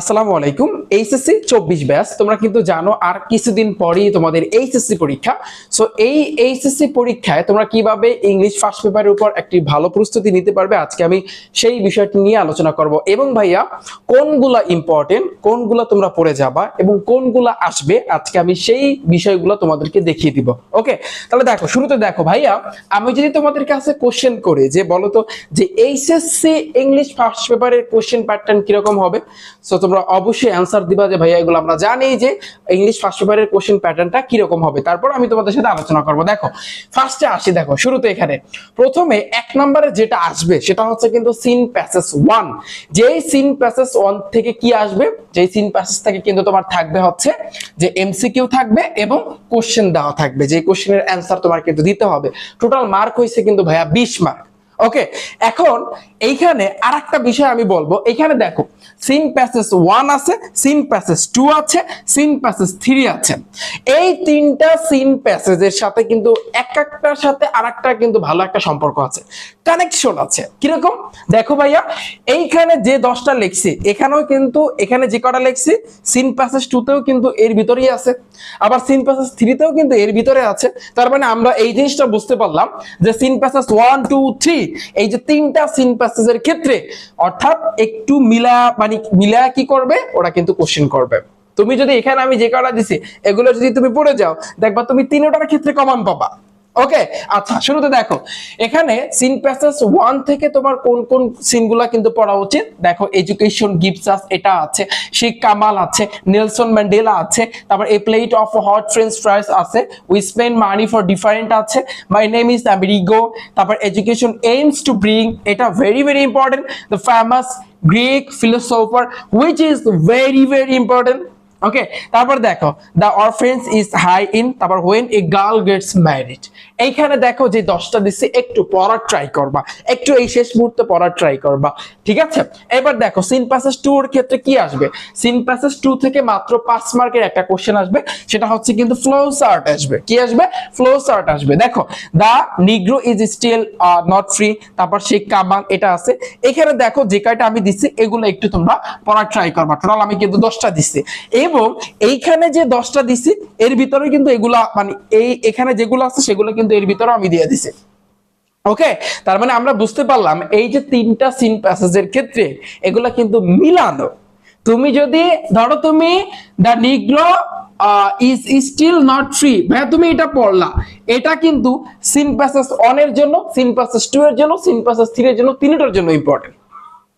আসসালামু আলাইকুম, এইচএসসি চব্বিশ ব্যাস তোমরা কিন্তু জানো আর কিছুদিন পরেই তোমাদের এইচএসসি পরীক্ষা। সো এই এইচএসসি পরীক্ষায় তোমরা কীভাবে ইংলিশ ফার্স্ট পেপারের উপর একটি ভালো প্রস্তুতি নিতে পারবে? আজকে আমি সেই বিষয়টি নিয়ে আলোচনা করব। এবং ভাইয়া, কোনগুলা ইম্পর্টেন্ট কোনগুলা তোমরা পড়ে যাবা এবং কোনগুলা আসবে? আজকে আমি সেই বিষয়গুলো তোমাদেরকে দেখিয়ে দিব। ওকে তাহলে দেখো, শুরুতে দেখো ভাইয়া, আমি যদি তোমাদের কাছে কোশ্চেন করি যে বলো তো, যে এইচএসসি ইংলিশ ফার্স্ট পেপারের কোশ্চেন প্যাটার্ন কীরকম হবে? সো তোমরা অবশ্যই অ্যান্সার দিবা যে ভাইয়া এগুলো আমরা জানি যে ইংলিশ ফার্স্ট পেপারের কোশ্চেন প্যাটার্নটা কীরকম হবে। তারপর আমি তোমাদের সাথে আলোচনা করব। দেখো ফার্স্টে আসি, দেখো, শুরুতে এখানে। প্রথমে এক নম্বরে যেটা আসবে, সেটা হচ্ছে কিন্তু সিন প্যাসেজ ওয়ান যেই সিন প্যাসেজ ওয়ান থেকে কি আসবে? যেই সিন প্যাসেজ থেকে কিন্তু তোমার থাকবে হচ্ছে যে এমসিকিউ থাকবে এবং কোশ্চেন দেওয়া থাকবে। যে কোশ্চেনের অ্যান্সার তোমার কিন্তু দিতে হবে। টোটাল মার্ক হয়েছে কিন্তু ভাইয়া বিশ মার্ক ওকে এখন এইখানে আর একটা বিষয় আমি বলব। এখানে দেখো সিন প্যাসেজ ওয়ান আছে সিন প্যাসেজ টু আছে সিন প্যাসেজ থ্রি আছে। এই তিনটা সিন প্যাসেজের সাথে কিন্তু এক একটার সাথে আর কিন্তু ভালো একটা সম্পর্ক আছে। কানেকশন আছে। কীরকম? দেখো ভাইয়া, এইখানে যে দশটা লিখছি, এখানেও কিন্তু, এখানে যে কটা লিখছি সিন প্যাসেজ টুতেও কিন্তু এর ভিতরেই আছে। আবার সিন প্যাসেজ থ্রিতেও কিন্তু এর ভিতরে আছে। তার মানে আমরা এই জিনিসটা বুঝতে পারলাম যে seen passage one two three এই যে তিনটা সিন প্যাসেজের ক্ষেত্রে, অর্থাৎ একটু মিলা মানে মিলা কি করবে? ওরা কিন্তু কোশ্চেন করবে। তুমি যদি এখানে আমি যে কটা দিছি, এগুলো যদি তুমি পড়ে যাও, দেখবা তুমি তিনোটার ক্ষেত্রে কমন পাবা। ওকে আচ্ছা শুরুতে দেখো। এখানে সিন প্যাসেজ ওয়ান থেকে তোমার কোন কোন সিনগুলা কিন্তু পড়া উচিত? দেখো এডুকেশন গিভস আস এটা আছে শেখ কামাল আছে, নেলসন ম্যান্ডেলা আছে, তারপর a plate of hot French fries আছে we spend money for different আছে মাই নেম ইজ আমেরিগো তারপর এডুকেশন এইমস টু ব্রিং এটা very very important the famous Greek philosopher which is very very important okay তারপর দেখো the orphans is high in তারপর when a girl gets married এইখানে দেখো যে দশটা দিচ্ছি একটু পড়ার ট্রাই করবা। একটু এই শেষ মুহূর্তে পড়ার ট্রাই করবা। ঠিক আছে? এবার দেখো সিন প্যাসেজ টু এর ক্ষেত্রে কি আসবে? সিন প্যাসেজ টু থেকে মাত্র পাঁচ মার্কের একটা কোশ্চেন আসবে। সেটা হচ্ছে কিন্তু ফ্লো চার্ট আসবে। কি আসবে? ফ্লো চার্ট আসবে। দেখো the negro is still not free তারপর শেখ কামাল, এটা আছে। এখানে দেখো, যে কয়টা আমি দিচ্ছি এগুলো একটু তোমরা পড়ার ট্রাই করবা। টোটাল আমি কিন্তু দশটা দিচ্ছি এবং এইখানে যে দশটা দিছি, এর ভিতরে কিন্তু এগুলা মানে এই, এখানে যেগুলো আছে, সেগুলো কিন্তু এর ভিতরে আমি দিয়ে দিছি। ওকে তার মানে আমরা বুঝতে পারলাম এই যে তিনটা সিন প্যাসেজের ক্ষেত্রে এগুলা কিন্তু মিলানো। তুমি যদি, ধরো তুমি the negro is still not free ভাইয়া, তুমি এটা পড়লা। এটা কিন্তু সিন প্যাসেজ ওয়ানের জন্য সিন প্যাসেজ টু এর জন্য সিন প্যাসেজ থ্রি এর জন্য তিনটার জন্য ইম্পর্টেন্ট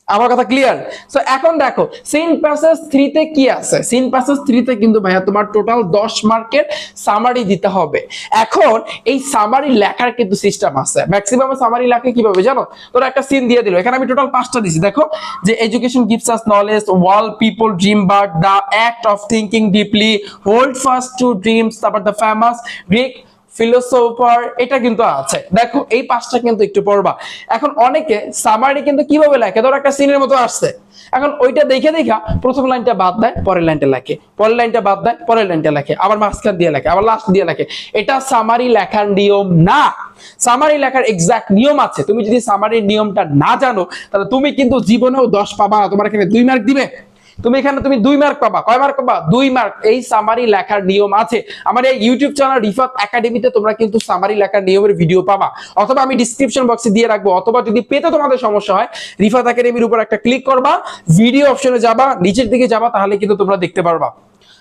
আমার কথা ক্লিয়ার সো এখন দেখো সিন প্যাসেজ থ্রিতে কি আছে? সিন প্যাসেজ থ্রিতে কিন্তু ভাইয়া তোমার টোটাল দশ মার্কের সামারি দিতে হবে। এখন এই সামারি লেখার কিন্তু সিস্টেম আছে। ম্যাক্সিমাম সামারি লেখে কীভাবে জানো? তোরা একটা সিন দিয়ে দিল। এখানে আমি টোটাল পাঁচটা দিছি। দেখো, যে education gives us knowledge well people dream but the act of thinking deeply hold fast to dreams তারপর দ্য ফেমাস গ্রিক ফিলোসোফার, এটা কিন্তু আছে। দেখো, এই পাঁচটা কিন্তু একটু পড়বা। এখন অনেকে সামারি কিন্তু কীভাবে লেখে? ধরো একটা সিনের মতো আসছে। এখন ওইটা দেখে দেখা প্রথম লাইনটা বাদ দেয়, পরের লাইনটা লেখে। পরের লাইনটা বাদ দেয়, পরের লাইনটা লেখে। আবার মাঝখান দিয়ে লেখে, আবার লাস্ট দিয়ে লেখে। এটা সামারি লেখার নিয়ম না। সামারি লেখার এক্সাক্ট নিয়ম আছে। তুমি যদি সামারির নিয়মটা না জানো, তাহলে তুমি কিন্তু জীবনেও দশ পাবা তোমার এখানে দুই মার্ক দিবে। তুমি এখানে তুমি দুই মার্ক পাবা। কয় মার্ক পাবা? দুই মার্ক এই সামারি লেখার নিয়ম আছে। আমার এই ইউটিউব চ্যানেল রিফাত একাডেমিতে তোমরা কিন্তু সামারি লেখার নিয়মের ভিডিও পাবা। অথবা আমি ডিসক্রিপশন বক্সে দিয়ে রাখব। অথবা যদি পেতে তোমাদের সমস্যা হয় রিফাত একাডেমির উপর একটা ক্লিক করবা। ভিডিও অপশনে যাবা, নিচের দিকে যাবা, তাহলে কিন্তু তোমরা দেখতে পারবা।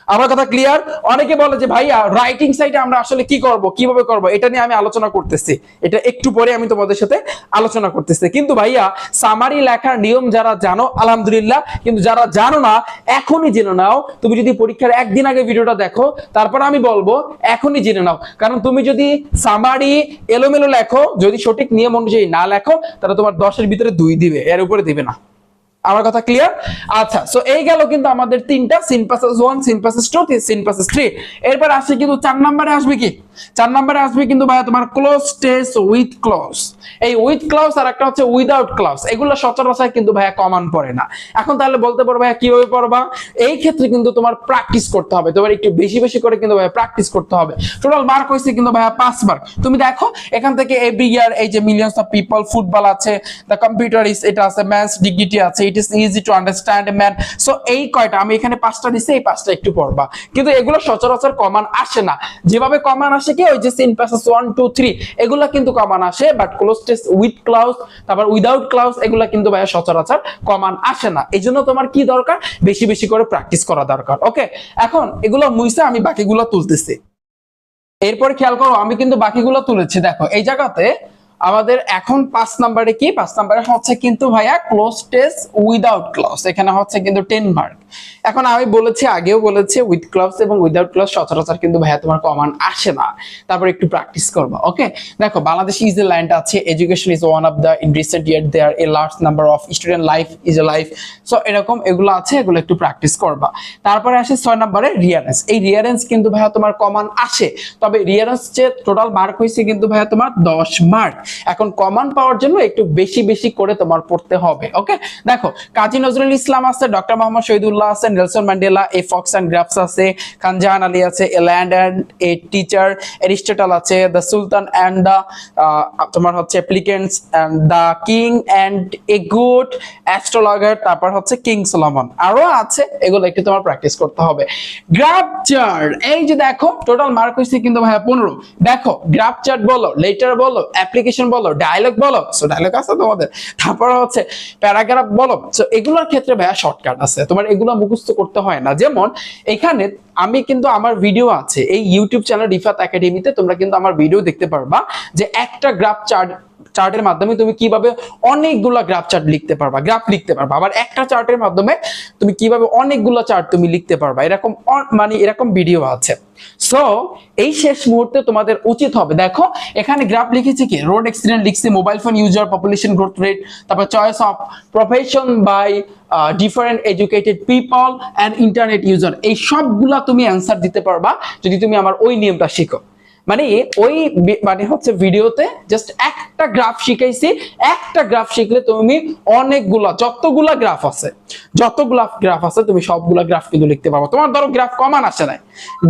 আমার কথা ক্লিয়ার অনেকে বলে যে, ভাইয়া রাইটিং সাইটে আমরা আসলে কি করব? কীভাবে করব? এটা নিয়ে আমি আলোচনা করতেছি। এটা একটু পরে আমি তোমাদের সাথে আলোচনা করতেছি। কিন্তু ভাইয়া সামারি লেখার নিয়ম যারা জানো, আলহামদুলিল্লাহ, কিন্তু যারা জানো না, এখনই জেনে নাও। তুমি যদি পরীক্ষার একদিন আগে ভিডিওটা দেখো, তারপর আমি বলব, এখনই জেনে নাও। কারণ তুমি যদি সামারি এলোমেলো লেখো, যদি সঠিক নিয়ম অনুযায়ী না লেখো, তাহলে তোমার দশের ভিতরে দুই দিবে, এর উপরে দিবে না। আমার কথা ক্লিয়ার আচ্ছা সো এই গেল কিন্তু আমাদের তিনটা seen passage one seen passage two seen passage three এরপর আসছে কিন্তু চার নম্বরে আসবে কি? চার নম্বরে আসবে কিন্তু ভাইয়া তোমার ক্লোজ টেস্ট উইথ ক্লোজ এই উইথ ক্লাউস আর একটা হচ্ছে উইদাউট ক্লাউস এগুলো সচরাচর কিন্তু ভাইয়া কমান পড়ে না। এখন তাহলে বলতে পারো ভাইয়া কীভাবে পড়বা? এই ক্ষেত্রে কিন্তু তোমার প্র্যাকটিস করতে হবে। তোমার একটু বেশি বেশি করে কিন্তু ভাইয়া প্র্যাকটিস করতে হবে। টোটাল মার্ক হয়েছে কিন্তু ভাইয়া পাঁচ মার্ক তুমি দেখো, এখান থেকে এভরি ইয়ার এই যে মিলিয়ন্স অফ পিপল ফুটবল আছে দ্য কম্পিউটার ইস এটা আছে ম্যাথস ডিগনিটি আছে it is easy to understand man so এই কয়টা, আমি এখানে পাঁচটা দিছি, এই পাঁচটা একটু পড়বা। কিন্তু এগুলো সচরাচর কমান আসে না। যেভাবে কমান আসে কি, ওই যে seen passage one two three এগুলা কিন্তু কমান আসে but cloze test with clues তারপর উইদাউট ক্লাউজ এগুলা কিন্তু ভাইয়া সচরাচর কমান আসে না। এই জন্য তোমার কি দরকার? বেশি বেশি করে প্র্যাকটিস করা দরকার ওকে এখন এগুলো মুইসে আমি বাকিগুলো তুলতেছি। এরপর খেয়াল করো, আমি কিন্তু বাকিগুলো তুলেছি, দেখো, এই জায়গাতে আমাদের এখন পাঁচ নাম্বারে কি? পাঁচ নাম্বারে হচ্ছে কিন্তু ভাইয়া ক্লোজ টেস্ট উইদাউট ক্লাস এখানে হচ্ছে কিন্তু টেন মার্ক এখন আমি বলেছি, আগেও বলেছি উইথ ক্লাস এবং উইদাউট ক্লাস সচরাচর কিন্তু ভাইয়া তোমার কমান আসে না। তারপর একটু প্র্যাকটিস করবা ওকে দেখো, বাংলাদেশ ইজ এ ল্যান্ড আছে education is one of the in recent year there a large number of student life is a life so এরকম এগুলো আছে, এগুলো একটু প্র্যাকটিস করবা। তারপরে আসে ছয় নম্বরে রিয়ারেন্স এই রিয়ারেন্স কিন্তু ভাইয়া তোমার কমান আসে, তবে রিয়ারেন্স যে টোটাল মার্ক হয়েছে কিন্তু ভাইয়া তোমার দশ মার্ক এখন কমান পাওয়ার জন্য একটু বেশি বেশি করে তোমার পড়তে হবে ওকে দেখো, কাজী নজরুল ইসলাম আছে ডক্টর মোহাম্মদ শহীদুল্লাহ আছে, Nelson Mandela, a fox and grapes আছে, খানজাহান আলী আছে, a land and a teacher Aristotle আছে, দ্য সুলতান অ্যান্ড দ্য তোমার হচ্ছে applicants and the king and a good astrologer, তারপর হচ্ছে কিং সোলামন, আরও আছে, এগুলো একটু তোমার প্র্যাকটিস করতে হবে। গ্রাফ চার্ট, এই যে দেখো টোটাল মার্ক হয়েছে কিন্তু ভাইয়া পনেরো, দেখো, গ্রাফ চার্ট বলো লেটার বলো অ্যাপ্লিকেশন বলো ডায়লগ বলো সো ডায়লগ আছে তোমাদের। তারপর হচ্ছে প্যারাগ্রাফ বলো সো এগুলোর ক্ষেত্রে ভাইয়া শর্টকাট আছে। তোমার এগুলো মুখস্থ করতে হয় না। যেমন, এখানে আমি কিন্তু আমার ভিডিও আছে, এই ইউটিউব চ্যানেল রিফাত একাডেমিতে তোমরা কিন্তু আমার ভিডিও দেখতে পারবা যে একটা গ্রাফ চার্ট চার্টের মাধ্যমে তুমি কীভাবে অনেকগুলা গ্রাফ চার্ট লিখতে পারবা গ্রাফ লিখতে পারবা। আবার একটা চার্টের মাধ্যমে তুমি কীভাবে অনেকগুলো চার্ট তুমি লিখতে পারবা। এরকম মানে এরকম ভিডিও আছে। সো এই শেষ মুহূর্তে তোমাদের উচিত হবে, দেখো, এখানে গ্রাফ লিখেছি কি? রোড অ্যাক্সিডেন্ট লিখছি mobile phone user population growth rate তারপর choice of profession by different educated people and internet user এই সবগুলা তুমি অ্যান্সার দিতে পারবা, যদি তুমি আমার ওই নিয়মটা শিখো। মানে ওই মানে হচ্ছে ভিডিওতে জাস্ট একটা গ্রাফ শিখাইছি, একটা গ্রাফ শিখলে তুমি অনেকগুলা, যতগুলা গ্রাফ আছে, যতগুলা গ্রাফ আছে, তুমি সবগুলা গ্রাফ কিন্তু লিখতে পারব। তোমার ধরো গ্রাফ কমান আসে নাই।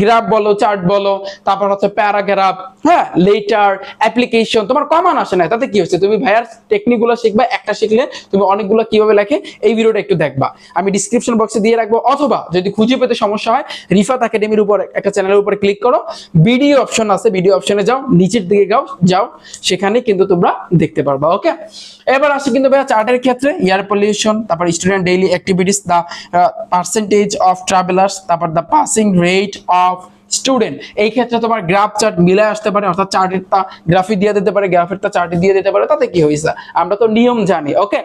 গ্রাফ বলো চার্ট বলো, তারপর হচ্ছে প্যারাগ্রাফ হ্যাঁ লেটার অ্যাপ্লিকেশন তোমার কমান আসে নাই। তাতে কি হচ্ছে? তুমি ভাইয়ার টেকনিকগুলো শিখবা, একটা শিখলে তুমি অনেকগুলো কীভাবে লেখে, এই ভিডিওটা একটু দেখবা। আমি ডিসক্রিপশন বক্সে দিয়ে রাখব, অথবা যদি খুঁজে পেতে সমস্যা হয়, রিফাত একাডেমির উপর, একটা চ্যানেলের উপরে ক্লিক করো ভিডিও অপশন আছে ভিডিও অপশনে যাও, নিচের দিকে যাও যাও সেখানে কিন্তু তোমরা দেখতে পারবা ওকে এবার আসি কিন্তু ভাইয়া চার্টের ক্ষেত্রে এয়ার পলিউশন তারপর student daily activities the percentage of travellers তারপর the passing rate of student এই ক্ষেত্রে তোমার গ্রাফ চার্ট মিলে আসতে পারে, অর্থাৎ চার্টের তা গ্রাফি দিয়ে দিতে পারে গ্রাফের তা চার্টে দিয়ে দিতে পারে, তাতে কি হয়েছে আমরা তো নিয়ম জানি ওকে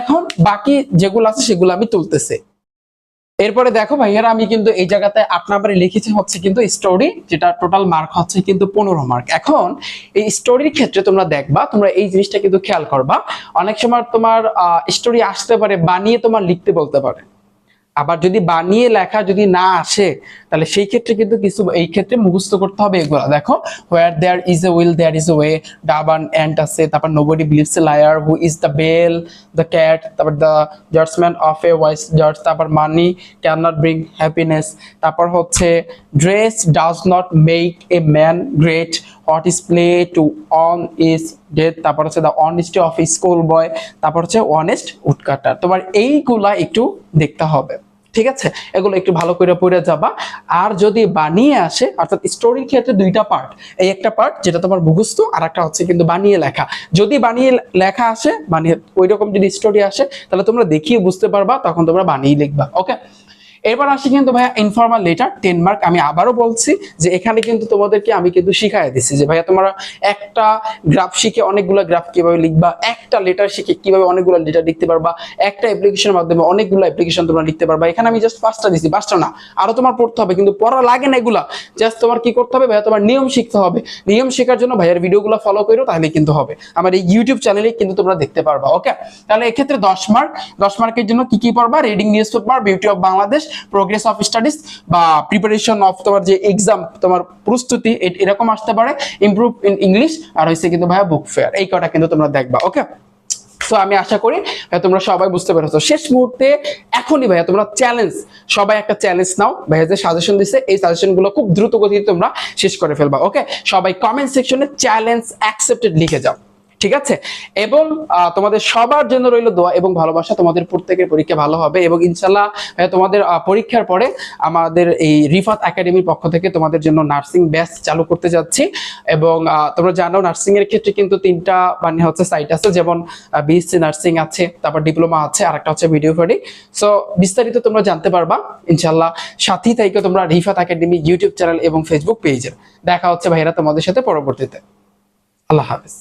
এখন বাকি যেগুলো আছে, সেগুলো আমি তুলতেছি। এরপরে দেখো ভাইয়ারা, আমি কিন্তু এই জায়গাতে আট নাম্বারে লিখেছি হচ্ছে কিন্তু স্টোরি যেটা টোটাল মার্ক হচ্ছে কিন্তু পনেরো মার্ক এখন এই স্টোরির ক্ষেত্রে তোমরা দেখবা, তোমরা এই জিনিসটা কিন্তু খেয়াল করবা। অনেক সময় তোমার স্টোরি আসতে পারে, বানিয়ে তোমার লিখতে বলতে পারে। আবার যদি বানিয়ে লেখা যদি না আসে, তাহলে সেই ক্ষেত্রে কিন্তু কিছু, এই ক্ষেত্রে মুখস্থ করতে হবে এগুলো। দেখো where there is a will there is a way ডাবান and আছে, তারপর nobody believes a liar who is the bell the cat তারপর দ্য জার্সম্যান অফ এ ওয়াইস জার্স তারপর money can not bring happiness তারপর হচ্ছে dress does not make a man great what is play to one is death তারপর হচ্ছে the honesty of school boy তারপর হচ্ছে অনেস্ট উডকাটার তোমার এইগুলা একটু দেখতে হবে। ঠিক আছে? এগুলো একটু ভালো করে পড়ে যাবা। আর যদি বানিয়ে আসে, অর্থাৎ স্টোরির ক্ষেত্রে দুইটা পার্ট এই একটা পার্ট যেটা তোমার মুখস্থ, আর একটা হচ্ছে কিন্তু বানিয়ে লেখা। যদি বানিয়ে লেখা আসে বানিয়ে ওই রকম যদি স্টোরি আসে, তাহলে তোমরা দেখিয়ে বুঝতে পারবা, তখন তোমরা বানিয়ে লিখবা ওকে এবার আসি কিন্তু ভাইয়া ইনফর্মাল লেটার টেন মার্ক আমি আবারও বলছি যে এখানে কিন্তু তোমাদেরকে আমি কিন্তু শিখাই দিচ্ছি যে ভাইয়া তোমরা একটা গ্রাফ শিখে অনেকগুলো গ্রাফ কীভাবে লিখবা, একটা লেটার শিখে কীভাবে অনেকগুলো লেটার লিখতে পারবা, একটা অ্যাপ্লিকেশনের মাধ্যমে অনেকগুলো অ্যাপ্লিকেশন তোমরা লিখতে পারবা। এখানে আমি জাস্ট পাঁচটা দিচ্ছি পাঁচটা না, আরও তোমার পড়তে হবে কিন্তু পড়া লাগে না এগুলা। জাস্ট তোমার কি করতে হবে ভাইয়া, তোমার নিয়ম শিখতে হবে। নিয়ম শেখার জন্য ভাইয়ার ভিডিওগুলো ফলো করো তাহলে কিন্তু হবে। আমার এই ইউটিউব চ্যানেলে কিন্তু তোমরা দেখতে পারবা ওকে তাহলে এক্ষেত্রে দশ মার্ক দশ মার্কের জন্য কি কি পড়বা? Reading newspaper beauty of Bangladesh progress of studies বা প্রিপারেশন অফ তোমার যে এক্সাম তোমার প্রস্তুতি এরকম আসতে পারে ইমপ্রুভ ইন ইংলিশ আর হচ্ছে কিন্তু ভাইয়া বুক ফেয়ার এই কটা কিন্তু তোমরা দেখবা ওকে তো আমি আশা করি তোমরা সবাই বুঝতে পেরেছ। শেষ মুহূর্তে এখনই ভাইয়া তোমরা চ্যালেঞ্জ সবাই একটা চ্যালেঞ্জ নাও। ভাইয়া যে সাজেশন দিছে, এই সাজেশনগুলো খুব দ্রুত গতিতে তোমরা শেষ করে ফেলবা ওকে সবাই কমেন্ট সেকশনে চ্যালেঞ্জ অ্যাকসেপ্টেড লিখে যাও। ঠিক আছে? এবং তোমাদের সবার জন্য রইল দোয়া এবং ভালোবাসা। তোমাদের প্রত্যেকের পরীক্ষা ভালো হবে এবং ইনশাল্লাহ তোমাদের পরীক্ষার পরে আমাদের এই রিফাত একাডেমির পক্ষ থেকে তোমাদের জন্য নার্সিং ব্যাচ চালু করতে যাচ্ছি। এবং তোমরা জানো নার্সিং এর ক্ষেত্রে কিন্তু তিনটা মানে হচ্ছে সাইট আছে। যেমন বিএসসি নার্সিং আছে, তারপর ডিপ্লোমা আছে আর একটা হচ্ছে ভিডিও ফেডি। সো, বিস্তারিত তোমরা জানতে পারবা। ইনশাল্লাহ সাথী থেকে তোমরা রিফাত একাডেমি ইউটিউব চ্যানেল এবং ফেসবুক পেজে। দেখা হচ্ছে ভাইরা তোমাদের সাথে পরবর্তীতে। আল্লাহ হাফেজ।